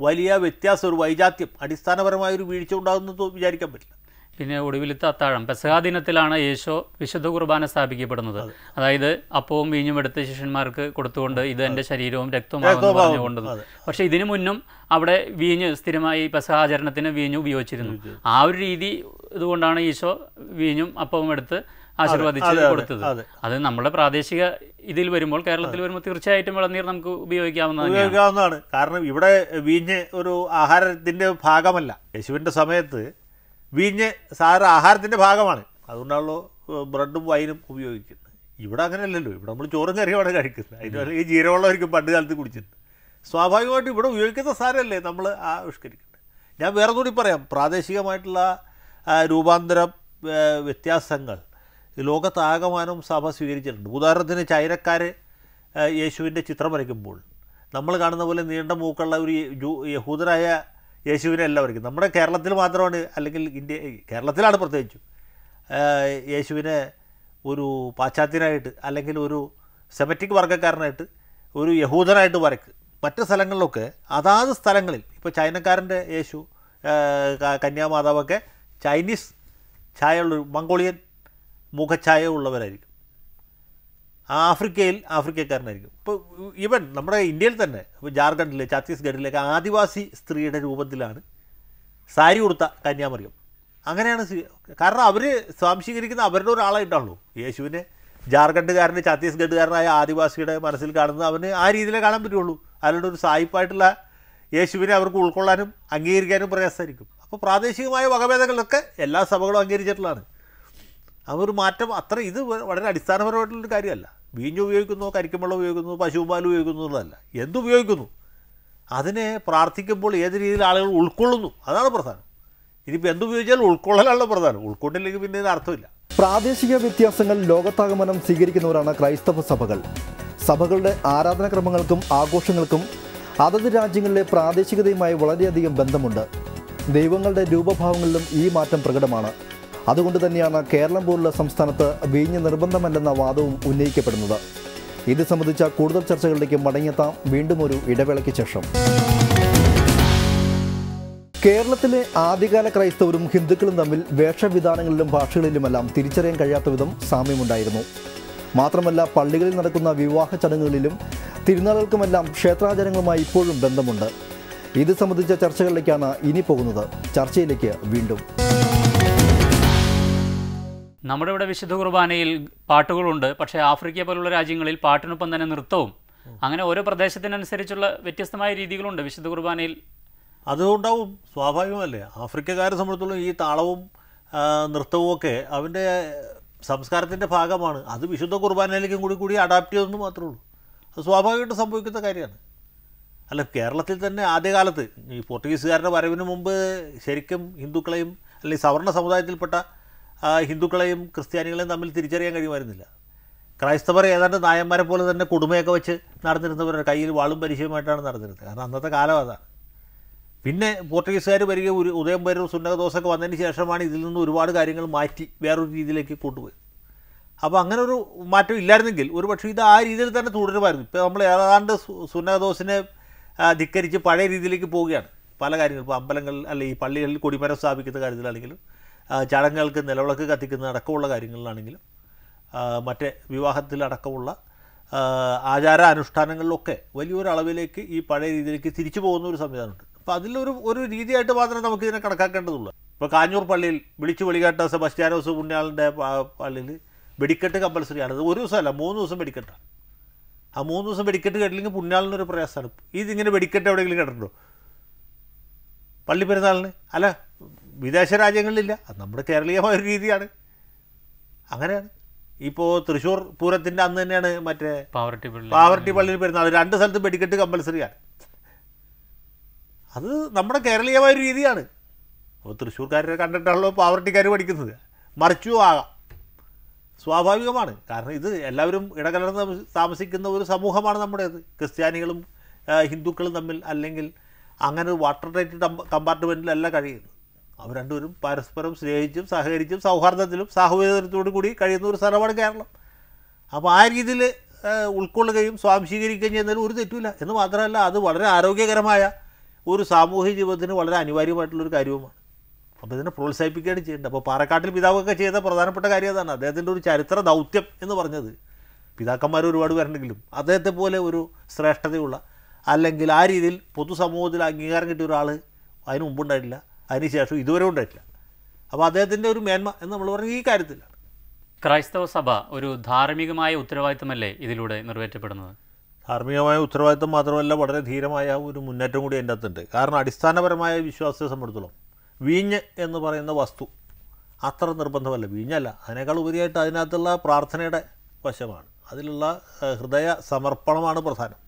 വലിയ വ്യത്യാസം ഒരു വൈജാത്യം അടിസ്ഥാനപരമായ ഒരു വീഴ്ച ഉണ്ടാകുന്നത് വിചാരിക്കാൻ പറ്റില്ല. പിന്നെ ഒടുവിലത്തെ അത്താഴം പെസഹാ ദിനത്തിലാണ് യേശോ വിശുദ്ധ കുർബാന സ്ഥാപിക്കപ്പെടുന്നത്. അതായത് അപ്പവും വീഞ്ഞും എടുത്ത് ശിഷ്യന്മാർക്ക് കൊടുത്തുകൊണ്ട് ഇത് എന്റെ ശരീരവും രക്തവുമാണെന്ന് രക്തവുമാകുന്നു, പറഞ്ഞുകൊണ്ട് അതെ. പക്ഷേ ഇതിനു മുന്നും അവിടെ വീഞ്ഞ് സ്ഥിരമായി പെസഹാചരണത്തിന് വീഞ്ഞ് ഉപയോഗിച്ചിരുന്നു. ആ ഒരു രീതി ഇതുകൊണ്ടാണ് ഈശോ വീഞ്ഞും അപ്പവും എടുത്ത് ആശീർവദിച്ച് കൊടുത്തത്. അതെ. നമ്മുടെ പ്രാദേശിക ഇതിൽ വരുമ്പോൾ കേരളത്തിൽ വരുമ്പോൾ തീർച്ചയായിട്ടും ഇളനീർ നമുക്ക് ഉപയോഗിക്കാവുന്നതാണ് ഉപയോഗിക്കാവുന്നതാണ്. കാരണം ഇവിടെ വീഞ്ഞ് ഒരു ആഹാരത്തിന്റെ ഭാഗമല്ല. യേശുവിന്റെ സമയത്ത് വീഞ്ഞ് സാറ് ആഹാരത്തിന്റെ ഭാഗമാണ്. അതുകൊണ്ടാണല്ലോ ബ്രെഡും വൈനും ഉപയോഗിക്കുന്നത്. ഇവിടെ അങ്ങനെയല്ലല്ലോ. ഇവിടെ നമ്മൾ ചോറും കറിയുമാണ് കഴിക്കുന്നത്. അതിന് അല്ലെങ്കിൽ ജീരവെള്ളമായിരിക്കും പണ്ട് കാലത്ത് കുടിച്ചിരുന്നത്. സ്വാഭാവികമായിട്ടും ഇവിടെ ഉപയോഗിക്കുന്ന സാധനമല്ലേ നമ്മൾ ആവിഷ്കരിക്കുന്നത്? ഞാൻ വേറെ കൂടി പറയാം. പ്രാദേശികമായിട്ടുള്ള രൂപാന്തരം വ്യത്യാസങ്ങൾ ലോകത്താകമാനം സഭ സ്വീകരിച്ചിട്ടുണ്ട്. ഉദാഹരണത്തിന് ചൈനക്കാർ യേശുവിന്റെ ചിത്രം വരയ്ക്കുമ്പോൾ നമ്മൾ കാണുന്ന പോലെ നീണ്ട മൂക്കുള്ള ഒരു ജൂ- യഹൂദനായ യേശുവിനെ അല്ല വരയ്ക്കും നമ്മുടെ കേരളത്തിൽ മാത്രമാണ് അല്ലെങ്കിൽ ഇന്ത്യ കേരളത്തിലാണ് പ്രത്യേകിച്ചും. യേശുവിനെ ഒരു പാശ്ചാത്യനായിട്ട് അല്ലെങ്കിൽ ഒരു സെമറ്റിക് വർഗക്കാരനായിട്ട് ഒരു യഹൂദനായിട്ട് വരയ്ക്ക്. മറ്റ് സ്ഥലങ്ങളിലൊക്കെ അതാത് സ്ഥലങ്ങളിൽ ഇപ്പോൾ ചൈനക്കാരന്റെ യേശു കന്യാമാതാവൊക്കെ ചൈനീസ് ഛായയുള്ള മംഗോളിയൻ മുഖഛായ ഉള്ളവരായിരിക്കും ആഫ്രിക്കയിൽ ആഫ്രിക്കക്കാരനായിരിക്കും. ഇപ്പോൾ ഈവൻ നമ്മുടെ ഇന്ത്യയിൽ തന്നെ ഇപ്പോൾ ജാർഖണ്ഡിൽ ഛത്തീസ്ഗഡിലൊക്കെ ആദിവാസി സ്ത്രീയുടെ രൂപത്തിലാണ് സാരി കൊടുത്ത കന്യാമറിയം. അങ്ങനെയാണ് കാരണം അവർ സ്വാംശീകരിക്കുന്ന അവരുടെ ഒരാളായിട്ടാണല്ലോ യേശുവിനെ ജാർഖണ്ഡുകാരന്റെ ഛത്തീസ്ഗഡുകാരനായ ആദിവാസിയുടെ മനസ്സിൽ കാണുന്നത് അവന് ആ രീതിയിലേ കാണാൻ പറ്റുള്ളൂ. അല്ലാണ്ട് ഒരു സായിപ്പായിട്ടുള്ള യേശുവിനെ അവർക്ക് ഉൾക്കൊള്ളാനും അംഗീകരിക്കാനും പ്രയാസമായിരിക്കും. അപ്പോൾ പ്രാദേശികമായ വകഭേദങ്ങളൊക്കെ എല്ലാ സഭകളും അംഗീകരിച്ചിട്ടുള്ളതാണ്. ഒരു മാറ്റം അത്ര ഇത് വളരെ അടിസ്ഥാനപരമായിട്ടുള്ളൊരു കാര്യമല്ല. വീഞ്ഞ് ഉപയോഗിക്കുന്നു കരിക്കുമ്പെള്ളം ഉപയോഗിക്കുന്നു പശുപാൽ ഉപയോഗിക്കുന്നു എന്നുള്ളതല്ല. എന്തുപയോഗിക്കുന്നു അതിനെ പ്രാർത്ഥിക്കുമ്പോൾ ഏത് രീതിയിൽ ആളുകൾ ഉൾക്കൊള്ളുന്നു? അതാണ് പ്രധാനം. ഇനിയിപ്പോൾ എന്തുപയോഗിച്ചാലും ഉൾക്കൊള്ളലാണല്ലോ പ്രധാനം. ഉൾക്കൊണ്ടില്ലെങ്കിൽ പിന്നെ ഇതിന് അർത്ഥമില്ല. പ്രാദേശിക വ്യത്യാസങ്ങൾ ലോകത്താകമനം സ്വീകരിക്കുന്നവരാണ് ക്രൈസ്തവ സഭകൾ. സഭകളുടെ ആരാധനാക്രമങ്ങൾക്കും ആഘോഷങ്ങൾക്കും അതത് രാജ്യങ്ങളിലെ പ്രാദേശികതയുമായി വളരെയധികം ബന്ധമുണ്ട്. ദൈവങ്ങളുടെ രൂപഭാവങ്ങളിലും ഈ മാറ്റം പ്രകടമാണ്. അതുകൊണ്ട് തന്നെയാണ് കേരളം പോലുള്ള സംസ്ഥാനത്ത് വീഞ്ഞ് നിർബന്ധമല്ലെന്ന വാദവും ഉന്നയിക്കപ്പെടുന്നത്. ഇത് സംബന്ധിച്ച കൂടുതൽ ചർച്ചകളിലേക്ക് മടങ്ങിയെത്താം. വീണ്ടും ഒരു ഇടവേളയ്ക്ക് ശേഷം. കേരളത്തിലെ ആദ്യകാല ക്രൈസ്തവരും ഹിന്ദുക്കളും തമ്മിൽ വേഷവിധാനങ്ങളിലും ഭാഷകളിലുമെല്ലാം തിരിച്ചറിയാൻ കഴിയാത്ത വിധം സാമ്യമുണ്ടായിരുന്നു. മാത്രമല്ല പള്ളികളിൽ നടക്കുന്ന വിവാഹ ചടങ്ങുകളിലും തിരുനാളുകൾക്കുമെല്ലാം ക്ഷേത്രാചാരങ്ങളുമായി ഇപ്പോഴും ബന്ധമുണ്ട്. ഇത് സംബന്ധിച്ച ചർച്ചകളിലേക്കാണ് ഇനി പോകുന്നത്. ചർച്ചയിലേക്ക് വീണ്ടും. നമ്മുടെ ഇവിടെ വിശുദ്ധ കുർബാനയിൽ പാട്ടുകളുണ്ട്. പക്ഷേ ആഫ്രിക്ക പോലുള്ള രാജ്യങ്ങളിൽ പാട്ടിനൊപ്പം തന്നെ നൃത്തവും അങ്ങനെ ഓരോ പ്രദേശത്തിനനുസരിച്ചുള്ള വ്യത്യസ്തമായ രീതികളുണ്ട് വിശുദ്ധ കുർബാനയിൽ. അതുകൊണ്ടാവും സ്വാഭാവികമല്ലേ? ആഫ്രിക്കക്കാരെ സംബന്ധിച്ചോളം ഈ താളവും നൃത്തവും ഒക്കെ അവന്റെ സംസ്കാരത്തിന്റെ ഭാഗമാണ്. അത് വിശുദ്ധ കുർബാനയിലേക്കും കൂടി കൂടി അഡാപ്റ്റ് ചെയ്തെന്ന് മാത്രമേ ഉള്ളൂ. അത് സ്വാഭാവികമായിട്ട് സംഭവിക്കുന്ന കാര്യമാണ്. അല്ല കേരളത്തിൽ തന്നെ ആദ്യകാലത്ത് ഈ പോർട്ടുഗീസുകാരുടെ വരവിന് മുമ്പ് ശരിക്കും ഹിന്ദുക്കളെയും അല്ലെങ്കിൽ സവർണ സമുദായത്തിൽപ്പെട്ട ഹിന്ദുക്കളെയും ക്രിസ്ത്യാനികളെയും തമ്മിൽ തിരിച്ചറിയാൻ കഴിയുമായിരുന്നില്ല. ക്രൈസ്തവർ ഏതാണ്ട് നായന്മാരെ പോലെ തന്നെ കുടുംബയൊക്കെ വെച്ച് നടന്നിരുന്നവരുടെ കയ്യിൽ വാളും പരിചയമായിട്ടാണ് നടന്നിരുന്നത്. കാരണം അന്നത്തെ കാലം അതാണ്. പിന്നെ പോർട്ടുഗീസുകാർ വരികയും ഒരു ഉദയം വരും സുന്നകദോസൊക്കെ വന്നതിന് ശേഷമാണ് ഇതിൽ നിന്ന് ഒരുപാട് കാര്യങ്ങൾ മാറ്റി വേറൊരു രീതിയിലേക്ക് കൊണ്ടുപോയത്. അപ്പോൾ അങ്ങനെ ഒരു മാറ്റം ഇല്ലായിരുന്നെങ്കിൽ ഒരു പക്ഷേ ഇത് ആ രീതിയിൽ തന്നെ തുടരുമായിരുന്നു. ഇപ്പോൾ നമ്മൾ ഏതാണ്ട് സുന്നകദോസിനെ ധിക്കരിച്ച് പഴയ രീതിയിലേക്ക് പോവുകയാണ്. പല കാര്യങ്ങളും ഇപ്പോൾ അമ്പലങ്ങളിൽ അല്ലെ ഈ പള്ളികളിൽ കൊടിമരം സ്ഥാപിക്കുന്ന കാര്യത്തിലാണെങ്കിലും ചടങ്ങുകൾക്ക് നിലവിളക്ക് കത്തിക്കുന്ന അടക്കമുള്ള കാര്യങ്ങളിലാണെങ്കിലും മറ്റേ വിവാഹത്തിലടക്കമുള്ള ആചാര അനുഷ്ഠാനങ്ങളിലൊക്കെ വലിയൊരു അളവിലേക്ക് ഈ പഴയ രീതിയിലേക്ക് തിരിച്ചു പോകുന്ന ഒരു സംവിധാനമുണ്ട്. അപ്പോൾ അതിലൊരു ഒരു രീതിയായിട്ട് മാത്രമേ നമുക്ക് ഇതിനെ കണക്കാക്കേണ്ടതുള്ളൂ. ഇപ്പോൾ കാഞ്ഞൂർ പള്ളിയിൽ വിളിച്ചു വെളികാട്ട സെബസ്റ്റ്യാനോസ് പുണ്യാളിന്റെ പള്ളിയിൽ വെടിക്കെട്ട് കമ്പൽസറി ആണ് അത് ഒരു ദിവസമല്ല മൂന്ന് ദിവസം വെടിക്കെട്ടാണ്. ആ മൂന്ന് ദിവസം വെടിക്കെട്ട് കേട്ടില്ലെങ്കിൽ പുണ്യാളിനൊരു പ്രയാസമാണ്. ഇതിങ്ങനെ വെടിക്കെട്ട് എവിടെയെങ്കിലും കേട്ടിട്ടുണ്ടോ? പള്ളി പെരുന്നാളിന് അല്ല വിദേശ രാജ്യങ്ങളിലില്ല. അത് നമ്മുടെ കേരളീയമായ ഒരു രീതിയാണ്. അങ്ങനെയാണ്. ഇപ്പോൾ തൃശ്ശൂർ പൂരത്തിന്റെ അന്ന് തന്നെയാണ് മറ്റേ പാവർട്ടി പള്ളി. പാവർട്ടി പള്ളിയിൽ അത് രണ്ട് സ്ഥലത്ത് വെടിക്കെട്ട് കമ്പൽസറിയാണ് അത് നമ്മുടെ കേരളീയമായ ഒരു രീതിയാണ്. അപ്പോൾ തൃശ്ശൂർക്കാരെ കണ്ടിട്ടാണല്ലോ പാവർട്ടിക്കാർ പഠിക്കുന്നത്. മറിച്ചും ആകാം. സ്വാഭാവികമാണ്. കാരണം ഇത് എല്ലാവരും ഇടകലർന്ന് താമസിക്കുന്ന ഒരു സമൂഹമാണ് നമ്മുടേത്. ക്രിസ്ത്യാനികളും ഹിന്ദുക്കളും തമ്മിൽ അല്ലെങ്കിൽ അങ്ങനെ വാട്ടർ ടൈറ്റ് കമ്പാർട്ട്മെന്റിലല്ല കഴിയുന്നത്. അവർ രണ്ടുപേരും പരസ്പരം സ്നേഹിച്ചും സഹകരിച്ചും സൗഹാർദ്ദത്തിലും സാഹോദര്യത്തോടു കൂടി കഴിയുന്ന ഒരു സ്ഥലമാണ് കേരളം. അപ്പോൾ ആ രീതിയിൽ ഉൾക്കൊള്ളുകയും സ്വാംശീകരിക്കുകയും ചെയ്യുന്നതിൽ ഒരു തെറ്റുമില്ല. എന്ന് മാത്രമല്ല അത് വളരെ ആരോഗ്യകരമായ ഒരു സാമൂഹ്യ ജീവിതത്തിന് വളരെ അനിവാര്യമായിട്ടുള്ളൊരു കാര്യവുമാണ്. അപ്പോൾ ഇതിനെ പ്രോത്സാഹിപ്പിക്കുകയാണ് ചെയ്യേണ്ടത്. അപ്പോൾ പാറക്കാട്ടിൽ പിതാവൊക്കെ ചെയ്ത പ്രധാനപ്പെട്ട കാര്യം അതാണ്. അദ്ദേഹത്തിന്റെ ഒരു ചരിത്ര ദൗത്യം എന്ന് പറഞ്ഞത്. പിതാക്കന്മാർ ഒരുപാട് വരണമെങ്കിലും അദ്ദേഹത്തെ പോലെ ഒരു ശ്രേഷ്ഠതയുള്ള അല്ലെങ്കിൽ ആ രീതിയിൽ പൊതുസമൂഹത്തിൽ അംഗീകാരം കിട്ടിയ ഒരാൾ അതിന് മുമ്പുണ്ടായിട്ടില്ല. അതിന് ശേഷം ഇതുവരെ ഉണ്ടായിട്ടില്ല. അപ്പോൾ അദ്ദേഹത്തിന്റെ ഒരു മേന്മ എന്ന് നമ്മൾ പറഞ്ഞ ഈ കാര്യത്തിലാണ്. ക്രൈസ്തവ സഭ ഒരു ധാർമ്മികമായ ഉത്തരവാദിത്തമല്ലേ ഇതിലൂടെ നിറവേറ്റപ്പെടുന്നത്? ധാർമ്മികമായ ഉത്തരവാദിത്തം മാത്രമല്ല വളരെ ധീരമായ ഒരു മുന്നേറ്റം കൂടി അതിന്റെ അകത്തുണ്ട്. കാരണം അടിസ്ഥാനപരമായ വിശ്വാസത്തെ സംബന്ധിച്ചോളം വീഞ്ഞ് എന്ന് പറയുന്ന വസ്തു അത്ര നിർബന്ധമല്ല. വീഞ്ഞല്ല അതിനേക്കാൾ ഉപരിയായിട്ട് അതിനകത്തുള്ള പ്രാർത്ഥനയുടെ വശമാണ്. അതിലുള്ള ഹൃദയ സമർപ്പണമാണ് പ്രധാനം.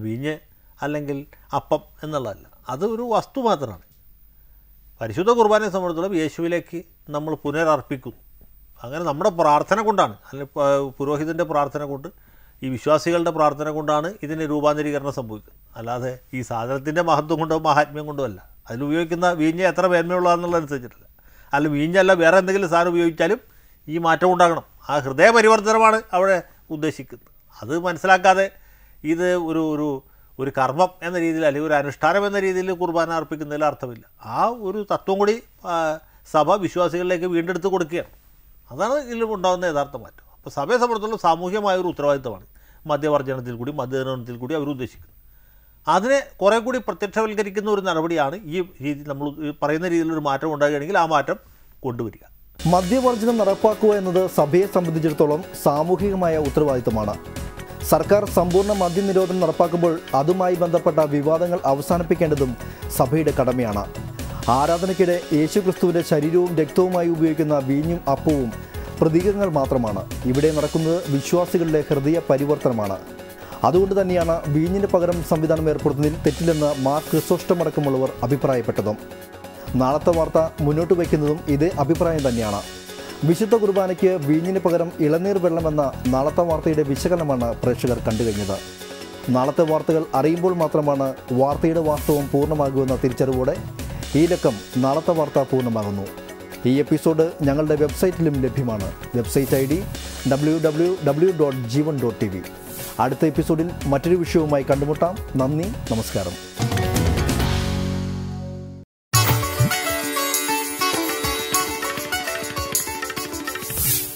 വീഞ്ഞ് അല്ലെങ്കിൽ അപ്പം എന്നുള്ളതല്ല. അത് ഒരു വസ്തു മാത്രമാണ്. പരിശുദ്ധ കുർബാനയെ സംബന്ധിച്ചിടത്തോളം യേശുവിലേക്ക് നമ്മൾ പുനരർപ്പിക്കുന്നു. അങ്ങനെ നമ്മുടെ പ്രാർത്ഥന കൊണ്ടാണ് അല്ലെങ്കിൽ പുരോഹിതന്റെ പ്രാർത്ഥന കൊണ്ട് ഈ വിശ്വാസികളുടെ പ്രാർത്ഥന കൊണ്ടാണ് ഇതിന് രൂപാന്തരീകരണം സംഭവിക്കുന്നത്. അല്ലാതെ ഈ സാധനത്തിന്റെ മഹത്വം കൊണ്ടോ മഹാത്മ്യം കൊണ്ടോ അല്ല. അതിൽ ഉപയോഗിക്കുന്ന വീഞ്ഞ് എത്ര മേന്മയുള്ളതെന്നുള്ളതനുസരിച്ചിട്ടില്ല അല്ല വീഞ്ഞല്ല വേറെ എന്തെങ്കിലും സാധനം ഉപയോഗിച്ചാലും ഈ മാറ്റം ഉണ്ടാകണം. ആ ഹൃദയ പരിവർത്തനമാണ് അവിടെ ഉദ്ദേശിക്കുന്നത്. അത് മനസ്സിലാക്കാതെ ഇത് ഒരു ഒരു ഒരു കർമ്മം എന്ന രീതിയിൽ അല്ലെങ്കിൽ ഒരു അനുഷ്ഠാനം എന്ന രീതിയിൽ കുർബാന അർപ്പിക്കുന്നതിൽ അർത്ഥമില്ല. ആ ഒരു തത്വം കൂടി സഭ വിശ്വാസികളിലേക്ക് വീണ്ടെടുത്ത് കൊടുക്കുകയാണ്. അതാണ് ഇതിൽ ഉണ്ടാകുന്ന യഥാർത്ഥ മാറ്റം. അപ്പോൾ സഭയെ സംബന്ധിച്ചുള്ള സാമൂഹ്യമായ ഒരു ഉത്തരവാദിത്തമാണ് മദ്യവർജനത്തിൽ കൂടി മദ്യനിർണത്തിൽ കൂടി അവർ ഉദ്ദേശിക്കുന്നത്. അതിനെ കുറേ കൂടി പ്രത്യക്ഷവൽക്കരിക്കുന്ന ഒരു നടപടിയാണ് ഈ രീതി നമ്മൾ പറയുന്ന രീതിയിലൊരു മാറ്റം ഉണ്ടാകുകയാണെങ്കിൽ ആ മാറ്റം കൊണ്ടുവരിക. മദ്യവർജനം നടപ്പാക്കുക എന്നത് സഭയെ സംബന്ധിച്ചിടത്തോളം സാമൂഹികമായ ഉത്തരവാദിത്തമാണ്. സർക്കാർ സമ്പൂർണ മദ്യനിരോധനം നടപ്പാക്കുമ്പോൾ അതുമായി ബന്ധപ്പെട്ട വിവാദങ്ങൾ അവസാനിപ്പിക്കേണ്ടതും സഭയുടെ കടമയാണ്. ആരാധനയ്ക്കിടെ യേശുക്രിസ്തുവിന്റെ ശരീരവും രക്തവുമായി ഉപയോഗിക്കുന്ന വീഞ്ഞും അപ്പവും പ്രതീകങ്ങൾ മാത്രമാണ്. ഇവിടെ നടക്കുന്നത് വിശ്വാസികളുടെ ഹൃദയ പരിവർത്തനമാണ്. അതുകൊണ്ട് തന്നെയാണ് വീഞ്ഞിന് പകരം സംവിധാനം ഏർപ്പെടുത്തുന്നതിൽ തെറ്റില്ലെന്ന് മാർ ക്രിസോഷ്ടമടക്കമുള്ളവർ അഭിപ്രായപ്പെട്ടതും. നാളത്തെ വാർത്ത മുന്നോട്ട് വയ്ക്കുന്നതും ഇതേ അഭിപ്രായം തന്നെയാണ്. വിശുദ്ധ കുർബാനയ്ക്ക് വീഞ്ഞിന് പകരം ഇളനീർ വെള്ളമെന്ന നാളത്തെ വാർത്തയുടെ വിശകലനമാണ് പ്രേക്ഷകർ കണ്ടുകഴിഞ്ഞത്. നാളത്തെ വാർത്തകൾ അറിയുമ്പോൾ മാത്രമാണ് വാർത്തയുടെ വാസ്തവം പൂർണമാകുമെന്ന തിരിച്ചറിവോടെ ഈ ലക്കം നാളത്തെ വാർത്ത പൂർണമാകുന്നു. ഈ എപ്പിസോഡ് ഞങ്ങളുടെ വെബ്സൈറ്റിലും ലഭ്യമാണ്. Website I D W dot Jeevan dot T V അടുത്ത എപ്പിസോഡിൽ മറ്റൊരു വിഷയവുമായി കണ്ടുമുട്ടാം. നന്ദി നമസ്കാരം.